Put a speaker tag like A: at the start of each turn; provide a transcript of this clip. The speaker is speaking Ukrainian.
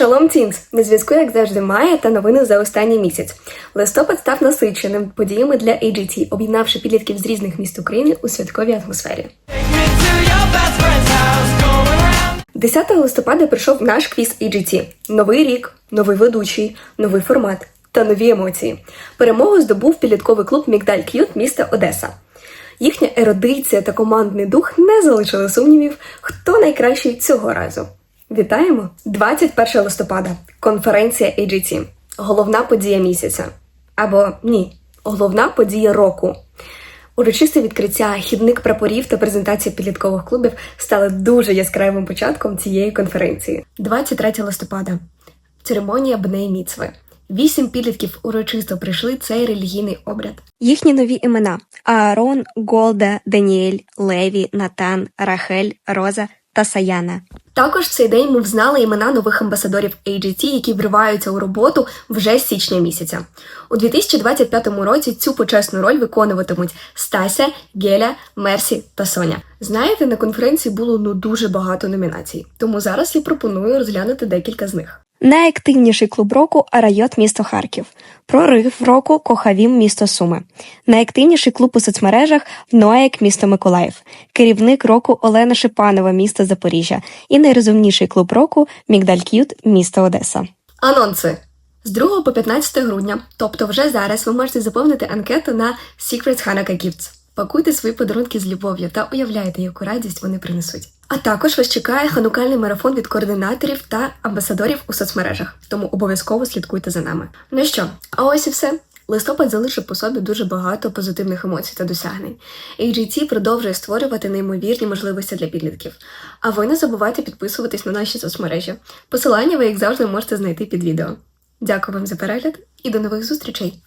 A: Шалом Тінс! На зв'язку, як завжди, Майя та новини за останній місяць. Листопад став насиченим подіями для AGT, об'єднавши підлітків з різних міст України у святковій атмосфері. 10 листопада прийшов наш квіз AGT. Новий рік, новий ведучий, новий формат та нові емоції. Перемогу здобув підлітковий клуб Мігдаль К'ют міста Одеса. Їхня ерудиція та командний дух не залишили сумнівів, хто найкращий цього разу. Вітаємо! 21 листопада. Конференція AGT. Головна подія місяця. Або ні, головна подія року. Урочисте відкриття, хідник прапорів та презентація підліткових клубів стали дуже яскравим початком цієї конференції. 23 листопада. Церемонія Бней Міцви. Вісім підлітків урочисто прийшли цей релігійний обряд. Їхні нові імена: Аарон, Голда, Даніель, Леві, Натан, Рахель, Роза та Саяна. Також цей день ми взнали імена нових амбасадорів AGT, які вриваються у роботу вже з січня місяця. У 2025 році цю почесну роль виконуватимуть Стася, Геля, Мерсі та Соня. Знаєте, на конференції було ну дуже багато номінацій, тому зараз я пропоную розглянути декілька з них. Найактивніший клуб року Арайот місто Харків. Прорив року Кохавім місто Суми. Найактивніший клуб у соцмережах Ноек місто Миколаїв. Керівник року Олена Шипанова місто Запоріжжя. І найрозумніший клуб року Мігдаль К'ют місто Одеса. Анонси. З 2 по 15 грудня, тобто вже зараз, ви можете заповнити анкету на Secrets Hanukkah Gifts. Пакуйте свої подарунки з любов'ю та уявляйте, яку радість вони принесуть. А також вас чекає ханукальний марафон від координаторів та амбасадорів у соцмережах, тому обов'язково слідкуйте за нами. Ну що, а ось і все. Листопад залишив по собі дуже багато позитивних емоцій та досягнень. AGT продовжує створювати неймовірні можливості для підлітків. А ви не забувайте підписуватись на наші соцмережі. Посилання ви, як завжди, можете знайти під відео. Дякую вам за перегляд і до нових зустрічей!